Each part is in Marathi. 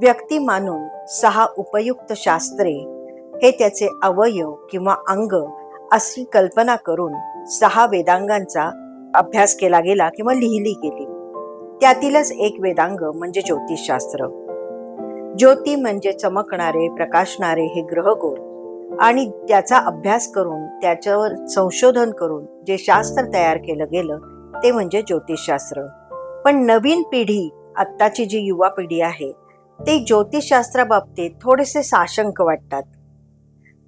व्यक्ती मानून सहा उपयुक्त शास्त्रे हे त्याचे अवयव किंवा अंग अशी कल्पना करून सहा वेदांगांचा अभ्यास केला गेला किंवा लिहिली गेली. त्यातीलच एक वेदांग म्हणजे ज्योतिषशास्त्र. ज्योती म्हणजे चमकणारे प्रकाशणारे हे ग्रहगोल आणि त्याचा अभ्यास करून त्याच्यावर संशोधन करून जे शास्त्र तयार केलं गेलं ते म्हणजे ज्योतिषशास्त्र. पण नवीन पिढी आत्ताची जी युवा पिढी आहे ते ज्योतिषशास्त्राबाबतीत थोडेसे साशंक वाटतात.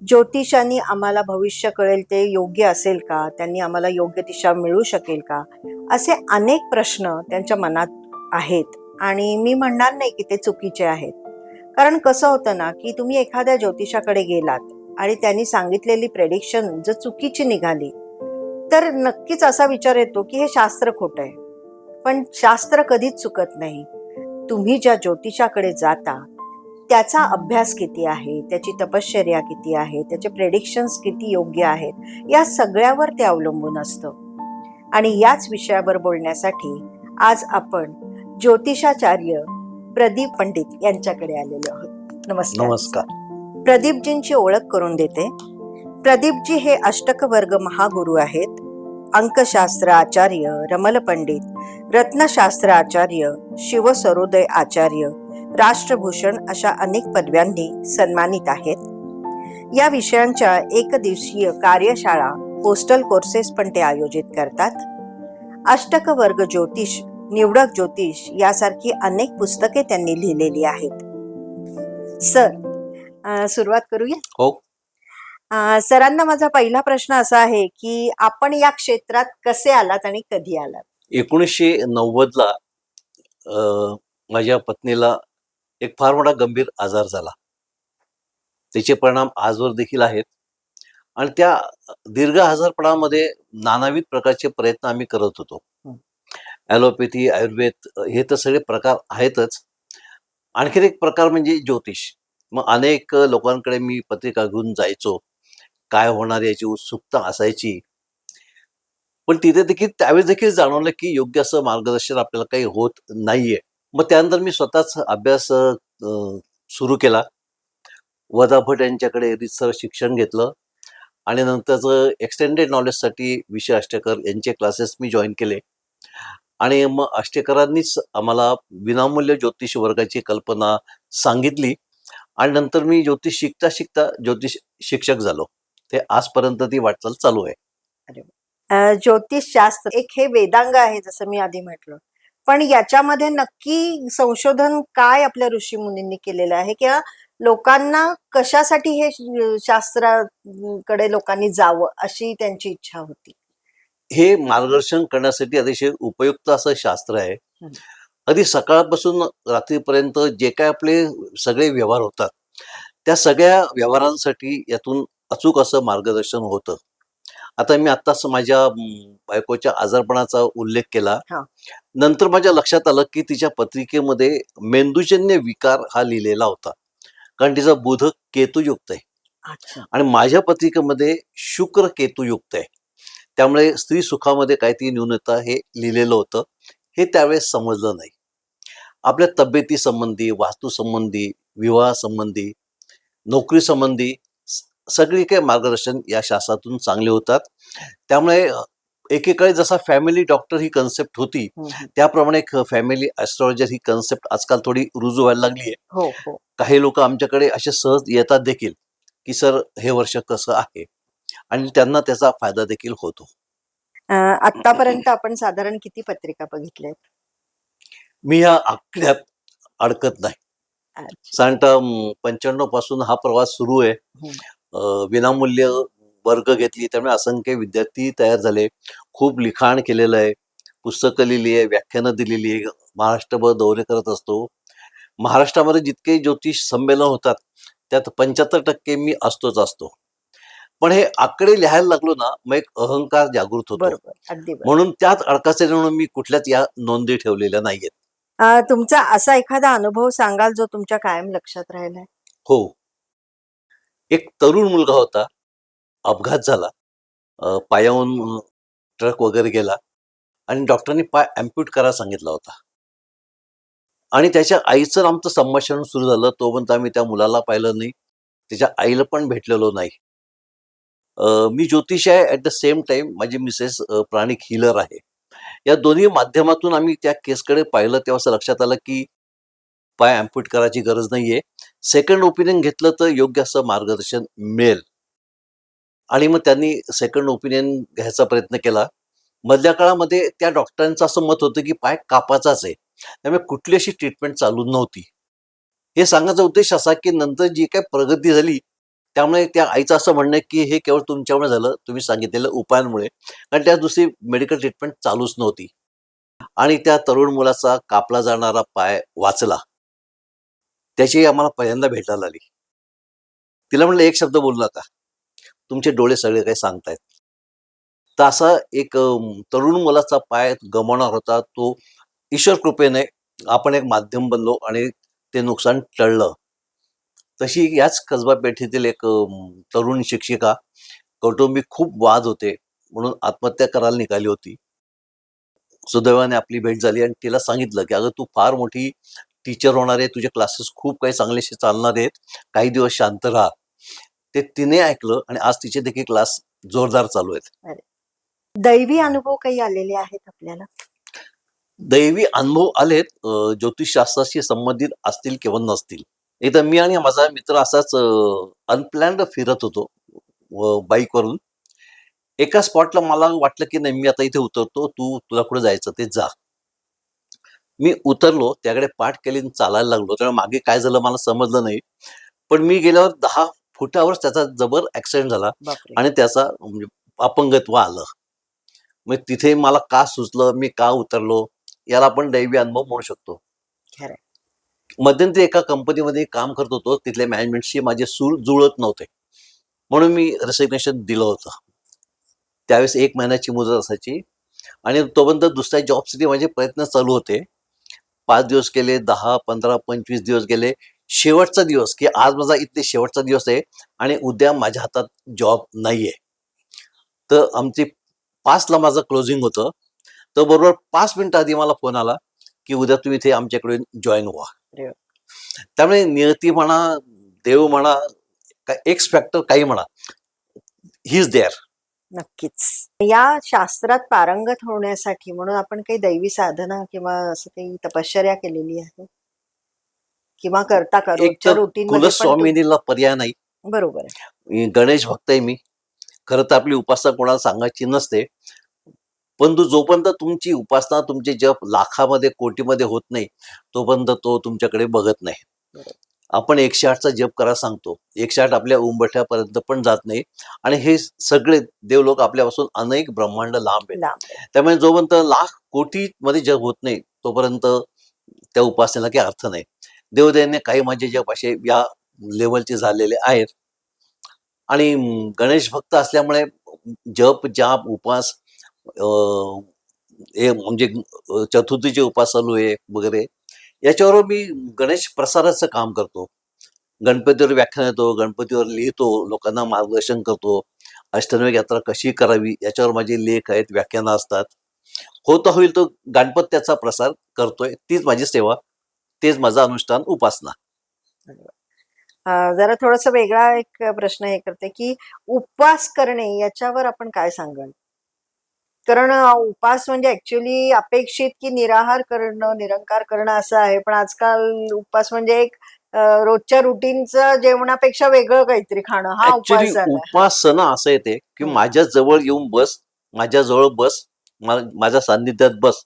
ज्योतिषांनी आम्हाला भविष्य कळेल ते योग्य असेल का? त्यांनी आम्हाला योग्य दिशा मिळू शकेल का? असे अनेक प्रश्न त्यांच्या मनात आहेत. आणि मी म्हणणार नाही की ते चुकीचे आहेत. कारण कसं होतं ना की तुम्ही एखाद्या ज्योतिषाकडे गेलात आणि त्यांनी सांगितलेली प्रेडिक्शन जर चुकीची निघाली तर नक्कीच असा विचार येतो की हे शास्त्र खोटं आहे. पण शास्त्र कधीच चुकत नाही. तुम्ही ज्या ज्योतिषाकडे जाता त्याचा अभ्यास किती आहे त्याची तपश्चर्या किती आहे त्याचे प्रेडिक्शन्स किती योग्य आहेत या सगळ्यावर ते अवलंबून असतं. आणि याच विषयावर बोलण्यासाठी आज आपण ज्योतिषाचार्य प्रदीप पंडित यांच्याकडे आलेलो आहोत. नमस्कार. नमस्कार. प्रदीपजींची ओळख करून देते. प्रदीपजी हे अष्टक वर्ग महागुरु आहेत. अंकशास्त्र आचार्य रमल पंडित रत्नशास्त्र आचार्य शिवसरोदय आचार्य राष्ट्रभूषण अशा अनेक पदव्यांनी सन्मानित आहेत. या विषयांच्या एक दिवसीय कार्यशाळा पोस्टल कोर्सेस पण ते आयोजित करतात. अष्टक वर्ग ज्योतिष निवडक ज्योतिष यासारखी अनेक पुस्तके त्यांनी लिहिलेली आहेत. सर सुरुवात करूया? हो. सरांना माझा पहिला प्रश्न असा आहे की आपण या क्षेत्रात कसे आलात आणि कधी आलात? एकोणीसशे नव्वदला माझ्या पत्नीला एक फार मोठा गंभीर आजार झाला. त्याचे परिणाम आजवर देखील आहेत. आणि त्या दीर्घ आजारपणामध्ये नानाविध प्रकारचे प्रयत्न आम्ही करत होतो. ॲलोपॅथी आयुर्वेद हे तर सगळे प्रकार आहेतच. आणखीन एक प्रकार म्हणजे ज्योतिष. मग अनेक लोकांकडे मी पत्रिका घेऊन जायचो. काय होणार याची उत्सुकता असायची. पण तिथे देखील त्यावेळेस देखील जाणवलं की योग्य असं मार्गदर्शन आपल्याला काही होत नाहीये. मग त्यानंतर मी स्वतःच अभ्यास सुरू केला. वदा भट यांच्याकडे रितसर शिक्षण घेतलं. आणि नंतरचं एक्सटेंडेड नॉलेजसाठी विषय अष्टेकर यांचे क्लासेस मी जॉईन केले. आणि मग अष्टेकरांनीच आम्हाला विनामूल्य ज्योतिष वर्गाची कल्पना सांगितली. आणि नंतर मी ज्योतिष शिकता शिकता ज्योतिष शिक्षक झालो. ते आजपर्यंत ती वाटचाल चालू आहे. ज्योतिषशास्त्र एक हे वेदांग आहे जसं मी आधी म्हटलं. पण याच्यामध्ये नक्की संशोधन काय आपल्या ऋषी मुनींनी केलेलं आहे किंवा लोकांना कशासाठी हे शास्त्राकडे लोकांनी जावं अशी त्यांची इच्छा होती? हे मार्गदर्शन करण्यासाठी अतिशय उपयुक्त असं शास्त्र आहे. अगदी सकाळपासून रात्रीपर्यंत जे काय आपले सगळे व्यवहार होतात त्या सगळ्या व्यवहारांसाठी यातून अचूक असं मार्गदर्शन होतं. आता मी आत्ताच माझ्या बायकोच्या आजारपणाचा उल्लेख केला. हा. नंतर माझ्या लक्षात आलं की तिच्या पत्रिकेमध्ये मेंदूजन्य विकार हा लिहिलेला होता. कारण तिचा बुध केतुयुक्त आहे. अच्छा. आणि माझ्या पत्रिकेमध्ये शुक्र केतुयुक्त आहे. त्यामुळे स्त्री सुखामध्ये काय ती न्यूनता हे लिहिलेलं होतं. हे त्यावेळेस समजलं नाही. आपल्या तब्येती संबंधी वास्तू संबंधी सगळी काही मार्गदर्शन या शास्त्रातून चांगले होतात. त्यामुळे एकेकाळी जसा फॅमिली डॉक्टर ही कन्सेप्ट होती. त्याप्रमाणे फॅमिली ॲस्ट्रॉलॉजर ही कन्सेप्ट आजकाल थोडी रुजू व्हायला लागली आहे हो हो. काही लोक आमच्याकडे असे सहज येतात देखील की सर हे वर्ष कसं आहे? आणि त्यांना त्याचा फायदा देखील होतो. आतापर्यंत आपण साधारण किती पत्रिका बघितल्या मी या आकड्यात अडकत नाही. साधारणतः पंच्याण्णवपासून हा प्रवास सुरू आहे. विनामूल्य वर्ग घेतली त्यामुळे असंख्य विद्यार्थी तयार झाले. खूप लिखाण केलेलं आहे. पुस्तकं लिहिली आहे व्याख्यानं दिलेली आहे. महाराष्ट्रभर दौरे करत असतो. महाराष्ट्रामध्ये जितके ज्योतिष संमेलन होतात त्यात पंच्याहत्तर टक्के मी असतोच असतो. पण हे आकडे लिहायला लागलो ना मग एक अहंकार जागृत होतो. म्हणून त्यात अडकाचे म्हणून मी कुठल्याच या नोंदी ठेवलेल्या नाहीयेत. तुमचा असा एखादा अनुभव सांगाल जो तुमच्या कायम लक्षात राहिलाय? हो. एक तरुण मुलगा होता. अपघात झाला. पायाहून ट्रक वगैरे गेला आणि डॉक्टरांनी पाय अम्प्यूट करायला सांगितला होता. आणि त्याच्या आईचं आमचं संभाषण सुरू झालं. तोपर्यंत आम्ही त्या मुलाला पाहिलं नाही. त्याच्या आईला पण भेटलेलो नाही. मी ज्योतिष आहे. ॲट द सेम टाइम माझी मिसेस प्राणिक हिलर आहे. या दोन्ही माध्यमातून आम्ही त्या केसकडे पाहिलं. तेव्हा असं लक्षात आलं की पाय अम्प्यूट करायची गरज नाहीये. सेकंड ओपिनियन घेतलं तर योग्य असं मार्गदर्शन मिळेल. आणि मग त्यांनी सेकंड ओपिनियन घ्यायचा प्रयत्न केला. मधल्या काळामध्ये त्या डॉक्टरांचं असं मत होतं की पाय कापाचाच आहे. त्यामुळे कुठली अशी ट्रीटमेंट चालू नव्हती. हे सांगायचा उद्देश असा की नंतर जी काय प्रगती झाली त्यामुळे त्या आईचं असं म्हणणं की हे केवळ तुमच्यामुळे झालं तुम्ही सांगितलेल्या उपायांमुळे. कारण त्या दुसरी मेडिकल ट्रीटमेंट चालूच नव्हती. आणि त्या तरुण मुलाचा कापला जाणारा पाय वाचला. त्याची आम्हाला पहिल्यांदा भेटायला आली. तिला म्हणलं एक शब्द बोलला का तुमचे डोळे सगळे काही सांगतायत. तर असा एक तरुण मुलाचा पाय गमावणार होता. तो ईश्वर कृपेने आपण एक माध्यम बनलो आणि ते नुकसान टळलं. तशी याच कसबा पेठेतील एक तरुण शिक्षिका कौटुंबिक खूप वाद होते म्हणून आत्महत्या करायला निघाली होती. सुदैवाने आपली भेट झाली आणि तिला सांगितलं की अगं तू फार मोठी टीचर होणार आहे तुझे क्लासेस खूप काही चांगलेसे चालणार आहेत. काही दिवस शांत राहा. ते तिने ऐकलं आणि आज तिचे देखील क्लास जोरदार चालू आहेत. दैवी अनुभव काही आलेले आहेत आपल्याला? दैवी अनुभव आलेत ज्योतिषशास्त्राशी संबंधित असतील किंवा नसतील. एकदा मी आणि माझा मित्र असाच अनप्लॅन्ड फिरत होतो बाईकवरून एका स्पॉटला मला वाटलं की नाही मी आता इथे उतरतो तू तुला कुठे जायचं ते जा. मी उतरलो त्याकडे पाठ केली चालायला लागलो. त्यामुळे मागे काय झालं मला समजलं नाही. पण मी गेल्यावर दहा फुटावर त्याचा जबर ऍक्सिडेंट झाला आणि त्याचा म्हणजे अपंगत्व आलं. मग तिथे मला का सुचलं मी का उतरलो याला आपण दैवी अनुभव म्हणू शकतो. मध्यंतरी एका कंपनीमध्ये काम करत होतो तिथल्या मॅनेजमेंटशी माझे सूर जुळत नव्हते. म्हणून मी रेसिग्नेशन दिलं होतं. त्यावेळेस एक महिन्याची मुदत असायची आणि तोपर्यंत दुसऱ्या जॉबसाठी माझे प्रयत्न चालू होते. पाच दिवस गेले दहा पंधरा पंचवीस दिवस गेले. शेवटचा दिवस की आज माझा इथे शेवटचा दिवस आहे आणि उद्या माझ्या हातात जॉब नाहीये. तर आमची पाचला माझं क्लोजिंग होतं. तर बरोबर पाच मिनिटं आधी मला फोन आला की उद्या तुम्ही इथे आमच्याकडे जॉईन व्हा. त्यामुळे नियती म्हणा देव म्हणा एक्स फॅक्टर काही म्हणा ही इज देअर नक्कीच. या शास्त्रात पारंगत होण्यासाठी म्हणून आपण काही दैवी साधना किंवा असं काही तपश्चर्या केलेली आहे? किंवा करता का एक रोजच्या तर रुटीन मध्ये पण तू- कुलस्वामिनीला पर्याय नाही. बरोबर आहे. मी गणेश भक्त आहे मी. खरं तर आपली उपासना कोणाला सांगायची नसते. पण तू जोपर्यंत तुमची उपासना तुमचे जप लाखामध्ये कोटीमध्ये होत नाही तोपर्यंत तो तुमच्याकडे बघत नाही. आपण एकशे आठचा जप करायला सांगतो. एकशे आठ आपल्या उंबठ्यापर्यंत पण जात नाही. आणि हे सगळे देवलोक आपल्यापासून अनेक ब्रह्मांड लांब आहे. त्यामुळे जोपर्यंत लाख कोटी मध्ये जप होत नाही तोपर्यंत त्या उपासनेला काही अर्थ नाही. देवदयाने काही माझे जप असे या लेवलचे झालेले आहेत. आणि गणेश भक्त असल्यामुळे जप जाप उपास हे म्हणजे चतुर्थीचे उपास चालू आहे वगैरे. याच्यावर मी गणेश प्रसाराचं काम करतो. गणपतीवर व्याख्यान येतो गणपतीवर लिहितो लोकांना मार्गदर्शन करतो. अष्टनाग यात्रा कशी करावी याच्यावर माझे लेख आहेत व्याख्यानं असतात. होता होईल तो गणपत्याचा प्रसार करतोय तीच माझी सेवा तेच माझं अनुष्ठान उपासना. जरा थोडस वेगळा एक प्रश्न हे करते की उपवास करणे याच्यावर आपण काय सांगाल? कारण उपास म्हणजे ऍक्च्युली अपेक्षित की निराहार करणं निरंकार करणं असं आहे. पण आजकाल उपास म्हणजे एक रोजच्या रुटीनचं जेवणापेक्षा वेगळं काहीतरी खाणं. हा उपास उपासना असं येते की. माझ्या जवळ येऊन बस माझ्या जवळ बस माझ्या सान्निध्यात बस.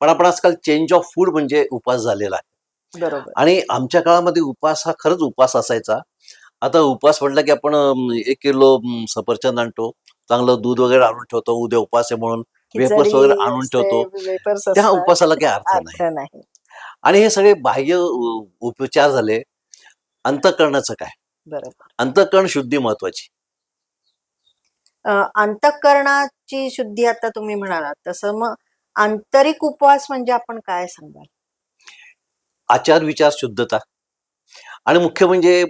पण आपण आजकाल चेंज ऑफ फूड म्हणजे उपास झालेला आहे. बरोबर. आणि आमच्या काळामध्ये उपास हा खरंच उपास असायचा. आता उपास म्हटलं की आपण एक किलो सफरचंद आणतो. चांगलं दूध वगैरे आणून ठेवतो उद्या उपास आहे म्हणून वेपर्स वगैरे आणून ठेवतो. त्या. उपासाला काही अर्थ नाही. आणि हे सगळे बाह्य उपचार झाले. अंतकरणाचं काय? बरोबर. अंतकरण शुद्धी महत्वाची. अंतःकरणाची शुद्धी आता तुम्ही म्हणालात तसं मग आंतरिक उपवास म्हणजे आपण काय सांगाल? आचार विचार शुद्धता. आणि मुख्य म्हणजे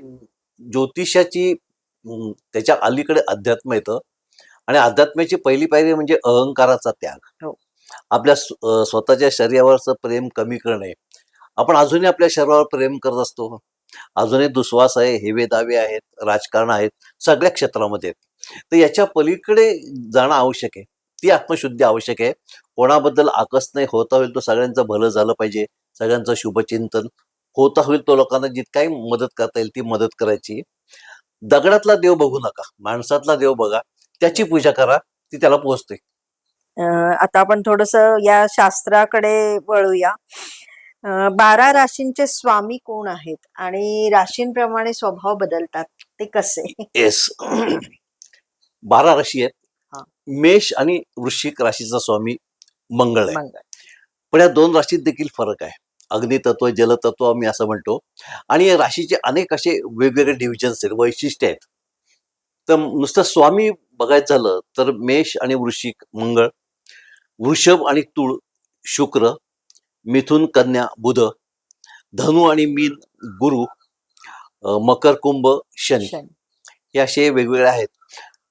ज्योतिषाची त्याच्या अलीकडे अध्यात्म येतं. आणि अध्यात्माची पहिली पायरी म्हणजे अहंकाराचा त्याग. हो. आपल्या स्वतःच्या शरीरावरचं प्रेम कमी करणे. आपण अजूनही आपल्या शरीरावर प्रेम करत असतो. अजूनही दुस्वास आहे हेवे दावे आहेत राजकारण आहेत सगळ्या क्षेत्रामध्ये तर याच्या पलीकडे जाणं आवश्यक आहे. ती आत्मशुद्धी आवश्यक आहे. कोणाबद्दल आकस नाही होता होईल तो सगळ्यांचं भलं झालं पाहिजे. सगळ्यांचं शुभचिंतन होता होईल तो लोकांना जितकाही मदत करता येईल ती मदत करायची. दगडातला देव बघू नका. माणसातला देव बघा. त्याची पूजा करा ती त्याला पोहोचते. आता आपण थोडस या शास्त्राकडे वळूया. बारा राशींचे स्वामी कोण आहेत? आणि राशींप्रमाणे स्वभाव बदलतात ते कसे? येस बारा राशी हा. आहेत मेष आणि वृश्चिक राशीचा स्वामी मंगळ आहे. पण या दोन राशीत देखील फरक आहे. अग्नितत्व जलतत्व आम्ही असं म्हणतो. आणि या राशीचे अनेक असे वेगवेगळे डिव्हिजन्स आहेत वैशिष्ट्य आहेत. तर नुसतं स्वामी बघायचं झालं तर मेष आणि वृश्चिक मंगळ वृषभ आणि तुळ शुक्र मिथुन कन्या बुध धनु आणि मीन गुरु मकर कुंभ शनी. हे असे वेगवेगळे आहेत.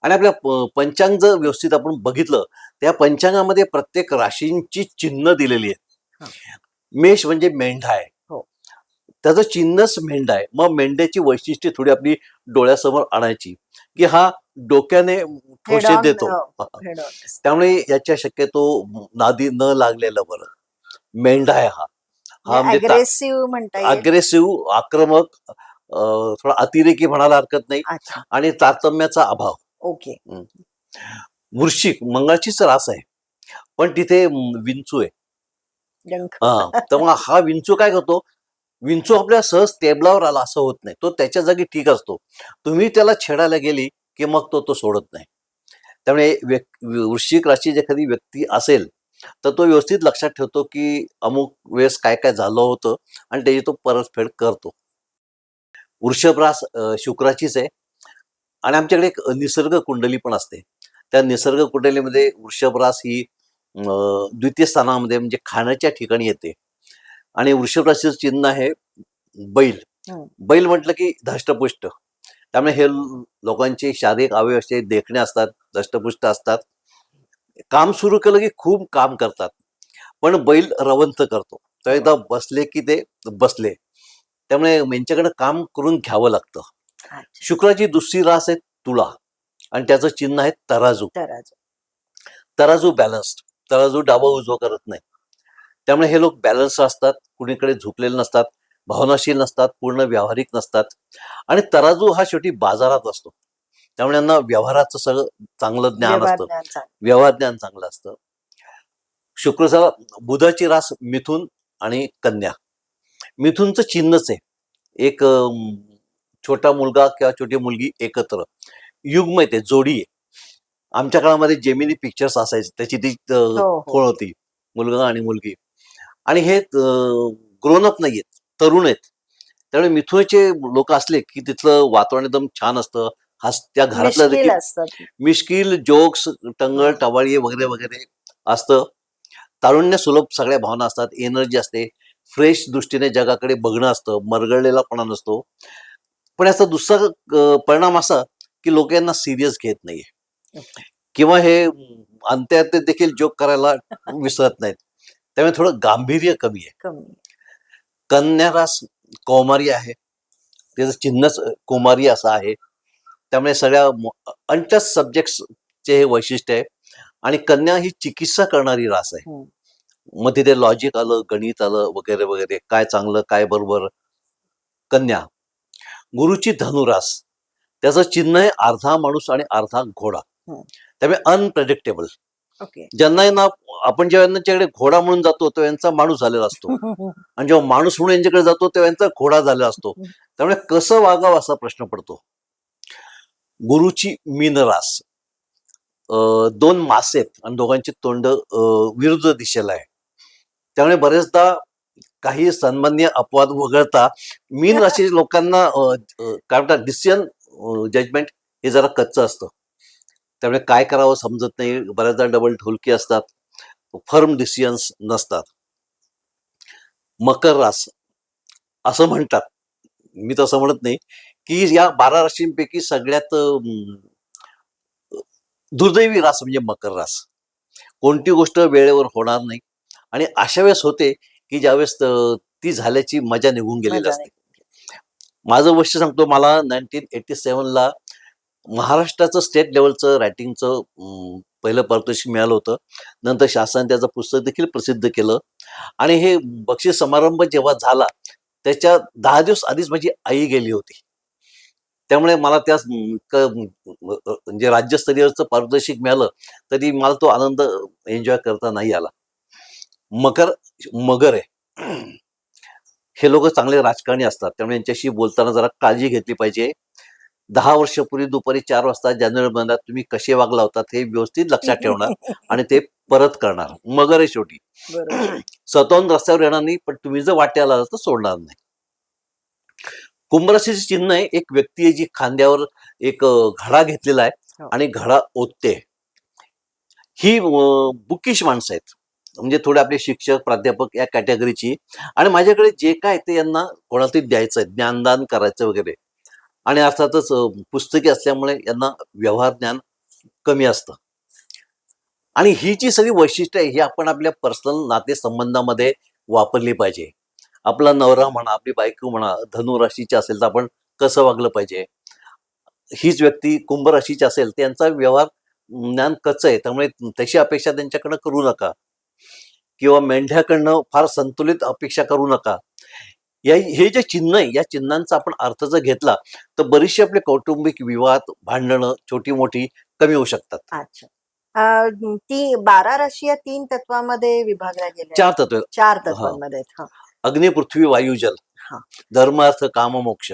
आणि आपल्या पंचांग जर व्यवस्थित आपण बघितलं त्या पंचांगामध्ये प्रत्येक राशींची चिन्ह दिलेली आहेत. मेष म्हणजे मेंढा आहे. हो. त्याचं चिन्हच मेंढा आहे. मग मेंढ्याची वैशिष्ट्ये थोडी आपली डोळ्यासमोर आणायची की हा डोक्याने ठोसे देतो. हो. त्यामुळे याच्या शक्यतो नादी न लागलेलं बरं. मेंढा आहे हा. हा म्हणजे अग्रेसिव्ह अग्रेसिव्ह आक्रमक थोडा अतिरेकी म्हणायला हरकत नाही. आणि तारतम्याचा अभाव. ओके. वृश्चिक मंगळाचीच रास आहे. पण तिथे विंचू आहे. हा. तर मग हा विंचू काय करतो? विंचू आपल्या सहज टेबलावर आला असं होत नाही. तो त्याच्या जागी ठीक असतो. तुम्ही त्याला छेडायला गेली की मग तो तो सोडत नाही. त्यामुळे व्यक- वृश्चिक राशीची एखादी व्यक्ती असेल तर तो व्यवस्थित लक्षात ठेवतो की अमुक वेळेस काय काय झालं होतं आणि त्याची तो परतफेड करतो. वृषभ रास शुक्राचीच आहे आणि आमच्याकडे एक निसर्ग कुंडली पण असते. त्या निसर्ग कुंडलीमध्ये वृषभ रास ही द्वितीय स्थानामध्ये म्हणजे खाण्याच्या ठिकाणी येते. आणि वृषभ राशीचं चिन्ह आहे बैल. हम्म. बैल म्हटलं की धष्टपुष्ट. त्यामुळे हे लोकांचे शारीरिक अवयव असे देखणे असतात धष्टपुष्ट असतात. काम सुरू केलं की खूप काम करतात. पण बैल रवंत करतो. तर एकदा बसले की ते बसले. त्यामुळे यांच्याकडे काम करून घ्यावं लागतं. शुक्राची दुसरी रास आहे तुळा आणि त्याचं चिन्ह आहे तराजू. तर अजून. तराजू बॅलन्स्ड तराजू डावा उजवा करत नाही. त्यामुळे हे लोक बॅलन्स असतात. कुणीकडे झुकलेले नसतात. भावनाशील नसतात पूर्ण व्यावहारिक नसतात. आणि तराजू हा शेवटी बाजारात असतो. त्यामुळे यांना व्यवहाराचं सगळं चांगलं ज्ञान असतं. व्यवहार ज्ञान चांगलं असतं. शुक्रचा बुधाची रास मिथुन आणि कन्या. मिथुनचं चिन्हच आहे. एक छोटा मुलगा किंवा छोटी मुलगी एकत्र. युग्म आहे ते जोडी आहे. आमच्या काळामध्ये जेमिनी पिक्चर्स असायचे. त्याची ती अं, हो, हो. खोळ होती? मुलगा आणि मुलगी. आणि हे ग्रोन अप नाही आहेत तरुण आहेत. त्यामुळे मिथुनचे लोक असले की तिथलं वातावरण एकदम छान असतं. हास त्या घरातलं मिश्किल देखील असतात मिश्किल जोक्स टंगळ टवाळी वगैरे वगैरे असतं. तारुण्य सुलभ सगळ्या भावना असतात. एनर्जी असते. फ्रेश दृष्टीने जगाकडे बघणं असतं. मरगळलेलापणा नसतो. पण याचा दुसरा परिणाम असा की लोक यांना सिरियस घेत नाहीये. किंवा हे अंत्यात देखील जोक करायला विसरत नाहीत. त्यामुळे थोडं गांभीर्य कमी आहे. कमी कन्या रास कौमारी आहे. त्याचं चिन्हच कुमारी असं आहे. त्यामुळे सगळ्या अनटच सब्जेक्ट्सचे हे वैशिष्ट्य आहे. आणि कन्या ही चिकित्सा करणारी रास आहे. हम्म. मग तिथे लॉजिक आलं गणित आलं वगैरे वगैरे. काय चांगलं काय बरोबर? कन्या. गुरुची धनुरास. त्याचं चिन्ह आहे अर्धा माणूस आणि अर्धा घोडा. हम्म. त्यामुळे अनप्रेडिक्टेबल ज्यांना यांना आपण जेव्हा यांच्याकडे घोडा म्हणून जातो तेव्हा यांचा माणूस झालेला असतो. आणि जेव्हा माणूस म्हणून यांच्याकडे जातो तेव्हा यांचा घोडा झालेला असतो. त्यामुळे कसं वागावं असा प्रश्न पडतो? गुरुची मीनरास दोन मासे आहेत आणि दोघांची तोंड विरुद्ध दिशेला आहे. त्यामुळे बरेचदा काही सन्मान्य अपवाद वगळता मीन राशी लोकांना काय म्हणतात डिसिजन जजमेंट हे जरा कच्चं असतं. त्यामुळे काय करावं समजत नाही. बऱ्याचदा डबल ढोलकी असतात. फर्म डिसिजन्स नसतात. मकर रास असं म्हणतात. मी तसं म्हणत नाही की या बारा राशींपैकी सगळ्यात दुर्दैवी रास म्हणजे मकर रास. कोणती गोष्ट वेळेवर होणार नाही. आणि अशा वेळेस होते की ज्यावेळेस त- झाल्याची मजा निघून गेलेली असते. माझं वर्ष सांगतो मला नाईन्टीन एटी सेवनला महाराष्ट्राचं स्टेट लेवलचं रायटिंगचं पहिलं पारितोषिक मिळालं होतं. नंतर शासनाने त्याचं पुस्तक देखील प्रसिद्ध केलं. आणि हे बक्षीस समारंभ जेव्हा झाला त्याच्या दहा दिवस आधीच माझी आई गेली होती. त्यामुळे मला त्या म्हणजे राज्यस्तरीयचं पारितोषिक मिळालं तरी मला तो आनंद एन्जॉय करता नाही आला. मकर मगर आहे. हे लोक चांगले राजकारणी असतात त्यामुळे यांच्याशी बोलताना जरा काळजी घेतली पाहिजे. दहा वर्षापूर्वी दुपारी चार वाजता जानेवारी महिन्यात तुम्ही कसे वागला होतात हे व्यवस्थित लक्षात ठेवणार आणि ते परत करणार. मगर आहे शेवटी स्वतःहून रस्त्यावर येणार नाही पण तुम्ही जर वाट्याला तर सोडणार नाही. कुंभराशीचे चिन्ह आहे एक व्यक्ती आहे जी खांद्यावर एक घडा घेतलेला आहे हो. आणि घडा ओतते. ही बुकिश माणसं आहेत. म्हणजे थोडे आपले शिक्षक प्राध्यापक या कॅटेगरीची आणि माझ्याकडे जे काय ते यांना कोणाला तरी द्यायचं आहे. ज्ञानदान करायचं वगैरे. आणि अर्थातच पुस्तके असल्यामुळे यांना व्यवहार ज्ञान कमी असतं. आणि ही जी सगळी वैशिष्ट्य आहे ही आपण आपल्या पर्सनल नातेसंबंधामध्ये वापरली पाहिजे. आपला नवरा म्हणा आपली बायको म्हणा धनुराशीची असेल तर आपण कसं वागलं पाहिजे? हीच व्यक्ती कुंभ राशीची असेल त्यांचा व्यवहार ज्ञान कच्चं आहे. त्यामुळे तशी अपेक्षा त्यांच्याकडनं करू नका. किंवा मेंढ्याकडनं फार संतुलित अपेक्षा करू नका. या हे जे चिन्ह आहे या चिन्हांचा आपण अर्थ जर घेतला तर बरीचशी आपले कौटुंबिक विवाद भांडणं छोटी मोठी कमी होऊ शकतात. अच्छा. ती बारा राशी या तीन तत्वामध्ये विभागल्या गेल्या. चार तत्व. चार तत्वांमध्ये आहेत. अग्नी पृथ्वी वायू जल. हा. धर्म अर्थ काम मोक्ष.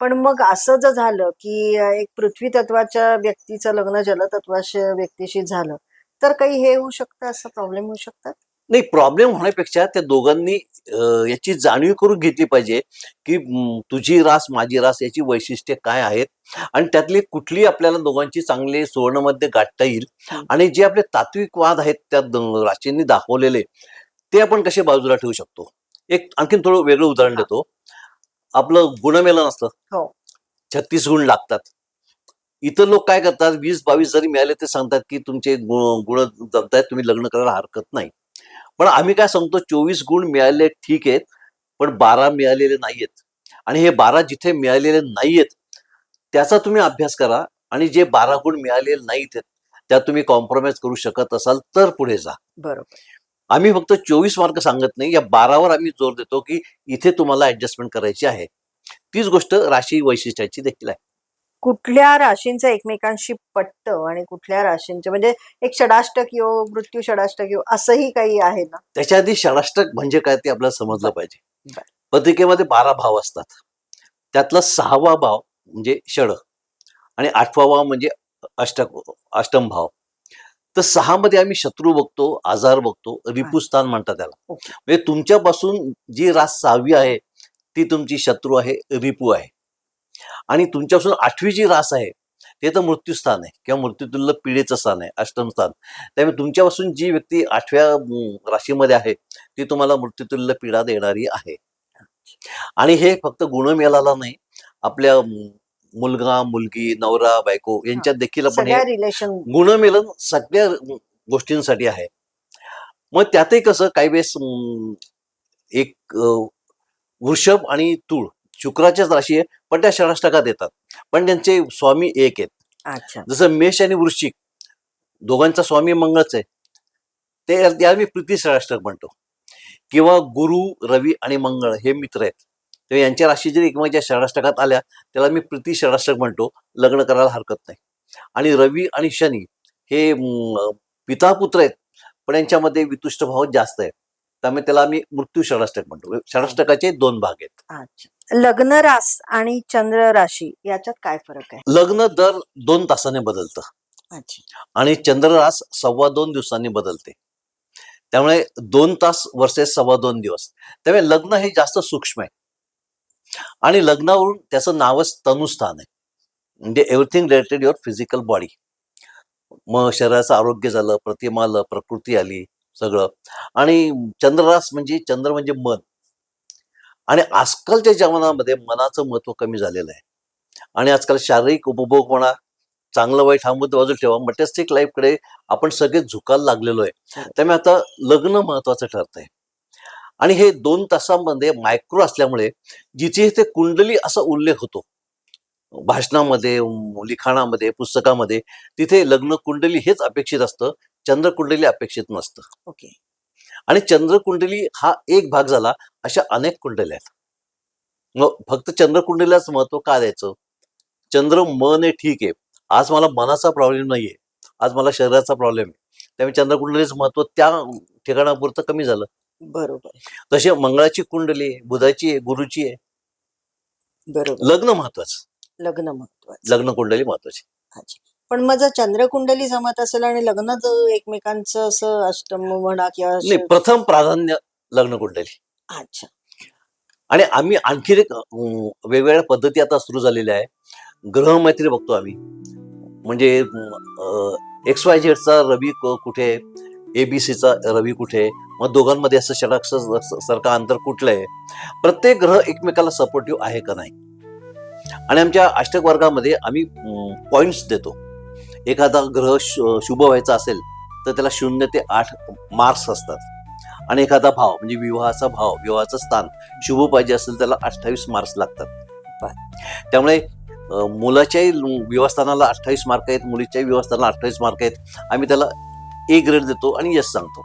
पण मग असं जर झालं की एक पृथ्वी तत्वाच्या व्यक्तीचं लग्न जलतत्वाच्या व्यक्तीशी झालं तर काही हे होऊ शकतं असं प्रॉब्लेम होऊ शकतात? नाही प्रॉब्लेम होण्यापेक्षा त्या दोघांनी याची जाणीव करून घेतली पाहिजे की तुझी रास माझी रास याची वैशिष्ट्ये काय आहेत? आणि त्यातली कुठली आपल्याला दोघांची चांगले सुवर्णमध्ये गाठता येईल. आणि जे आपले तात्विक वाद आहेत त्या राशींनी दाखवलेले ते आपण कसे बाजूला ठेवू शकतो? एक आणखीन थोडं वेगळं उदाहरण. देतो. आपलं गुणमेलन असतं हो. छत्तीस गुण लागतात. इतर लोक काय करतात? वीस बावीस जरी मिळाले ते सांगतात की तुमचे गुण जमतायत तुम्ही लग्न करायला हरकत नाही. पण आम्ही काय सांगतो चोवीस गुण मिळाले ठीक आहेत पण बारा मिळालेले नाहीयेत. आणि हे बारा जिथे मिळालेले नाहीयेत त्याचा तुम्ही अभ्यास करा आणि जे बारा गुण मिळालेले नाहीत त्यात तुम्ही कॉम्प्रोमाइज करू शकत असाल तर पुढे जा. बरोबर. आम्ही फक्त चोवीस मार्क सांगत नाही या बारावर आम्ही जोर देतो की इथे तुम्हाला ऍडजस्टमेंट करायची आहे. तीच गोष्ट राशी वैशिष्ट्याची देखील आहे. कुठल्या राशींचं एकमेकांशी पटतं आणि कुठल्या राशींचे? म्हणजे एक षडाष्टक योग मृत्यू षडाष्टक योग असंही काही आहे ना? त्याच्या आधी षडाष्टक म्हणजे काय ते आपल्याला समजलं. पाहिजे. पत्रिकेमध्ये बारा भाव असतात. त्यातला सहावा भाव म्हणजे षड आणि आठवा भाव म्हणजे अष्टक अष्टम भाव. तर सहा मध्ये आम्ही शत्रू बघतो आजार बघतो रिपुस्थान म्हणतात त्याला. म्हणजे तुमच्यापासून जी रास सहावी आहे ती तुमची शत्रू आहे रिपू आहे. आणि तुमच्यापासून आठवी जी रास आहे ते तर मृत्यूस्थान आहे किंवा मृत्यूतुल्य पिढेचं स्थान आहे अष्टम स्थान. त्यामुळे तुमच्यापासून जी व्यक्ती आठव्या राशीमध्ये आहे ती तुम्हाला मृत्यूतुल्य पीडा देणारी आहे. आणि हे फक्त गुणमेलाला नाही आपल्या मुलगा मुलगी नवरा बायको यांच्यात देखील आपण गुणमेलन सगळ्या गोष्टींसाठी आहे. मग त्यातही कसं काही वेळेस एक वृषभ आणि तूळ शुक्राच्याच राशी आहे पण त्या षडाष्टकात येतात. पण त्यांचे स्वामी एक आहेत. जसं मेष आणि वृश्चिक दोघांचा स्वामी मंगळच आहे. ते त्याला मी प्रीती षडाष्टक म्हणतो. किंवा गुरु रवी आणि मंगळ हे मित्र आहेत. तर यांच्या राशी जरी एकमेकांच्या षडाष्टकात आल्या त्याला मी प्रीती षडाष्टक म्हणतो. लग्न करायला हरकत नाही. आणि रवी आणि शनी हे पिता पुत्र आहेत. पण यांच्यामध्ये वितुष्ट भाव जास्त आहे. त्यामुळे त्याला आम्ही मृत्यू षडाष्टक म्हणतो. षडाष्टकाचे दोन भाग आहेत. अच्छा. लग्न रास आणि चंद्र राशी याच्यात काय फरक आहे? लग्न दर दोन तासाने बदलतं. आणि चंद्ररास सव्वा दोन दिवसांनी बदलते. त्यामुळे दोन तास वर्सेस सव्वा दोन दिवस. त्यामुळे लग्न हे जास्त सूक्ष्म आहे. आणि लग्नावरून त्याचं नावच तनुस्थान आहे. म्हणजे everything related your physical body मग शरीराचं आरोग्य झालं प्रतिमा आलं प्रकृती आली सगळं. आणि चंद्ररास म्हणजे चंद्र म्हणजे मन. आणि आजकालच्या जीवनामध्ये मनाचं महत्त्व कमी झालेलं आहे. आणि आजकाल शारीरिक उपभोग म्हणा चांगलं वाईट हा मुद्दा बाजूला ठेवा. मटेस्टिक लाईफकडे आपण सगळे झुकायला लागलेलो आहे. त्यामुळे आता लग्न महत्वाचं ठरतंय. आणि हे दोन तासामध्ये मायक्रो असल्यामुळे जिथे ते कुंडली असा उल्लेख होतो भाषणामध्ये लिखाणामध्ये पुस्तकामध्ये तिथे लग्न कुंडली हेच अपेक्षित असतं. चंद्र कुंडली अपेक्षित नसतं. ओके. आणि चंद्र कुंडली हा एक भाग झाला अशा अनेक कुंडल्या आहेत. मग फक्त चंद्र कुंडलीलाच महत्त्व का द्यायचं? चंद्र मन आहे ठीक आहे. आज मला मनाचा प्रॉब्लेम नाहीये. आज मला शरीराचा प्रॉब्लेम आहे. त्यामुळे चंद्र कुंडलीचं महत्त्व त्या ठिकाणापुरतं कमी झालं. बरोबर. तसे मंगळाची कुंडली आहे बुधाची आहे गुरुची आहे. बरोबर. लग्न महत्वाचं लग्न महत्वाचं लग्न कुंडली महत्वाची पण मग जर चंद्रकुंडली जमत असेल आणि लग्न जर एकमेकांचं असं अष्टम म्हणा किंवा नाही असं- प्रथम प्राधान्य लग्न कुंडली अच्छा. आणि आम्ही आणखी एक अं, वेगवेगळ्या पद्धती आता सुरू झालेल्या आहे. ग्रह मैत्री बघतो आम्ही. म्हणजे एक्स वाय झेडचा रवी क- कुठे एबीसीचा रवी कुठे मग दोघांमध्ये असं षडाक्ष सारखं अंतर कुठलं आहे? प्रत्येक ग्रह एकमेकाला सपोर्टिव्ह आहे का नाही? आणि आमच्या अष्टक वर्गामध्ये आम्ही पॉइंट्स देतो. एखादा ग्रह शु- शुभ व्हायचा असेल तर त्याला शून्य ते आठ मार्क्स असतात. आणि एखादा भाव म्हणजे विवाहाचा भाव विवाहाचं स्थान शुभ पाहिजे असेल त्याला अठ्ठावीस मार्क्स लागतात. त्यामुळे मुलाच्याही विवाहस्थानाला अठ्ठावीस मार्क आहेत मुलीच्याही विवाहस्थानाला अठ्ठावीस मार्क आहेत आम्ही त्याला ए ग्रेड देतो आणि यश सांगतो.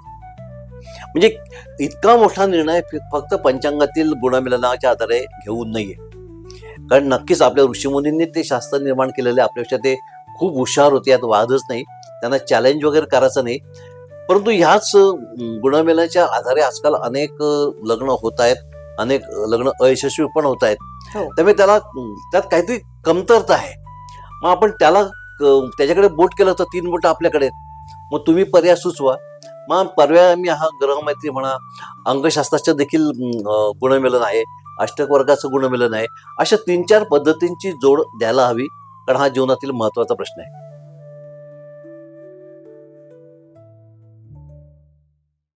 म्हणजे इतका मोठा निर्णय फक्त पंचांगातील गुणमिलनाच्या आधारे घेऊ नये कारण नक्कीच आपल्या ऋषीमुनींनी ते शास्त्र निर्माण केलेले आपल्यापेक्षा ते खूप हुशार होते यात वादच नाही. त्यांना चॅलेंज वगैरे करायचं नाही. परंतु ह्याच गुणमेलाच्या आधारे आजकाल अनेक लग्न होत आहेत. अनेक लग्न अयशस्वी पण होत आहेत. हो. त्यामुळे त्याला त्यात काहीतरी कमतरता आहे. मग आपण त्याला त्याच्याकडे बोट केलं तर तीन बोट आपल्याकडे. मग तुम्ही पर्याय सुचवा. मग पर्याय मी हा ग्रहमैत्री म्हणा अंगशास्त्राचं देखील गुणमेलन आहे. अष्टक वर्गाचं गुणमेलन आहे. अशा तीन चार पद्धतींची जोड द्यायला हवी. कारण हा जीवनातील महत्त्वाचा प्रश्न आहे.